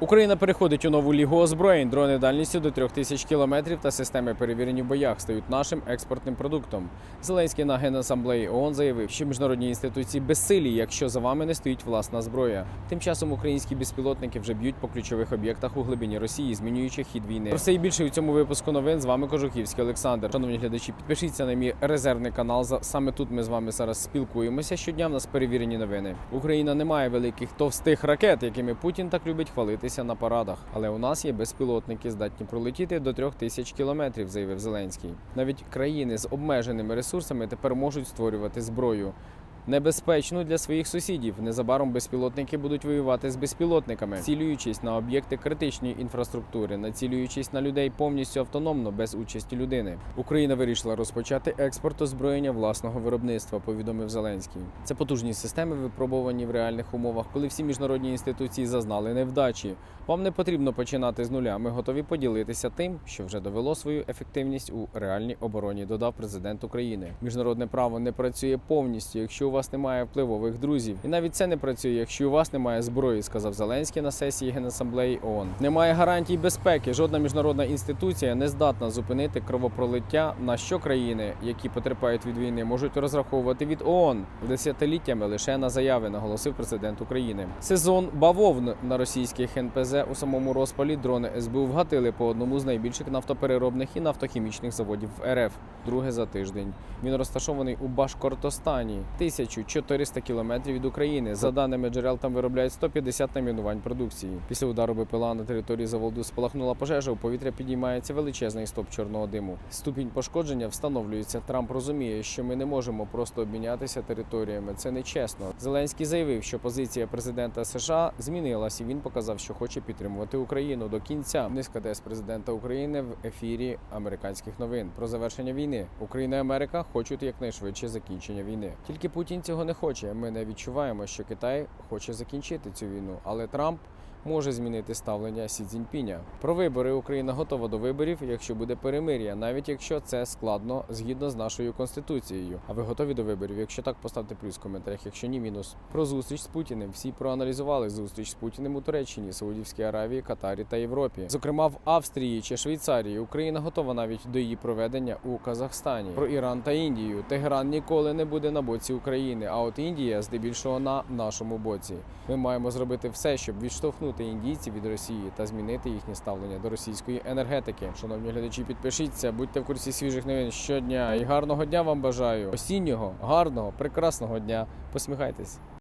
Україна переходить у нову лігу озброєнь. Дрони дальністю до 3000 кілометрів та системи перевірені в боях стають нашим експортним продуктом. Зеленський на генасамблеї ООН заявив, що міжнародні інституції безсилі, якщо за вами не стоїть власна зброя. Тим часом українські безпілотники вже б'ють по ключових об'єктах у глибині Росії, змінюючи хід війни. Про це і більше у цьому випуску новин з вами Кожухівський Олександр. Шановні глядачі, підпишіться на мій резервний канал. Саме тут ми з вами зараз спілкуємося. Щодня в нас перевірені новини. Україна не має великих товстих ракет, якими Путін так любить хвалитися на парадах. Але у нас є безпілотники, здатні пролетіти до трьох тисяч кілометрів, заявив Зеленський. Навіть країни з обмеженими ресурсами тепер можуть створювати зброю. Небезпечно для своїх сусідів. Незабаром безпілотники будуть воювати з безпілотниками, цілюючись на об'єкти критичної інфраструктури, націлюючись на людей повністю автономно без участі людини. Україна вирішила розпочати експорт озброєння власного виробництва, повідомив Зеленський. Це потужні системи, випробовані в реальних умовах, коли всі міжнародні інституції зазнали невдачі. Вам не потрібно починати з нуля. Ми готові поділитися тим, що вже довело свою ефективність у реальній обороні. Додав президент України. Міжнародне право не працює повністю, якщо у вас немає впливових друзів, і навіть це не працює, якщо у вас немає зброї, сказав Зеленський на сесії Генасамблеї ООН. Немає гарантій безпеки. Жодна міжнародна інституція не здатна зупинити кровопролиття. На що країни, які потерпають від війни, можуть розраховувати від ООН десятиліттями лише на заяви, наголосив президент України. Сезон бавовн на російських НПЗ у самому розпалі дрони СБУ вгатили по одному з найбільших нафтопереробних і нафтохімічних заводів в РФ. Друге за тиждень. Він розташований у Башкортостані, 1400 кілометрів від України. За даними джерел, там виробляють 150 намінувань продукції. Після удару БПЛА на території заводу спалахнула пожежа. У повітря підіймається величезний стоп чорного диму. Ступінь пошкодження встановлюється. Трамп розуміє, що ми не можемо просто обмінятися територіями. Це нечесно. Зеленський заявив, що позиція президента США змінилась, і він показав, що хоче підтримувати Україну до кінця. Низка тез президента України в ефірі американських новин про завершення війни. Україна і Америка хочуть якнайшвидше закінчення війни. Тільки Путін цього не хоче. Ми не відчуваємо, що Китай хоче закінчити цю війну, але Трамп. Може змінити ставлення Сі Цзіньпіня. Про вибори Україна готова до виборів, якщо буде перемир'я, навіть якщо це складно згідно з нашою конституцією. А ви готові до виборів? Якщо так, поставте плюс в коментарях, якщо ні, мінус. Про зустріч з Путіним. Всі проаналізували зустріч з Путіним у Туреччині, Саудівській Аравії, Катарі та Європі. Зокрема, в Австрії чи Швейцарії Україна готова навіть до її проведення у Казахстані. Про Іран та Індію. Тегеран ніколи не буде на боці України, а от Індія здебільшого на нашому боці. Ми маємо зробити все, щоб відштовхнути індійців від Росії та змінити їхнє ставлення до російської енергетики. Шановні глядачі, підпишіться, будьте в курсі свіжих новин щодня і гарного дня вам бажаю. Осіннього, гарного, прекрасного дня. Посміхайтесь.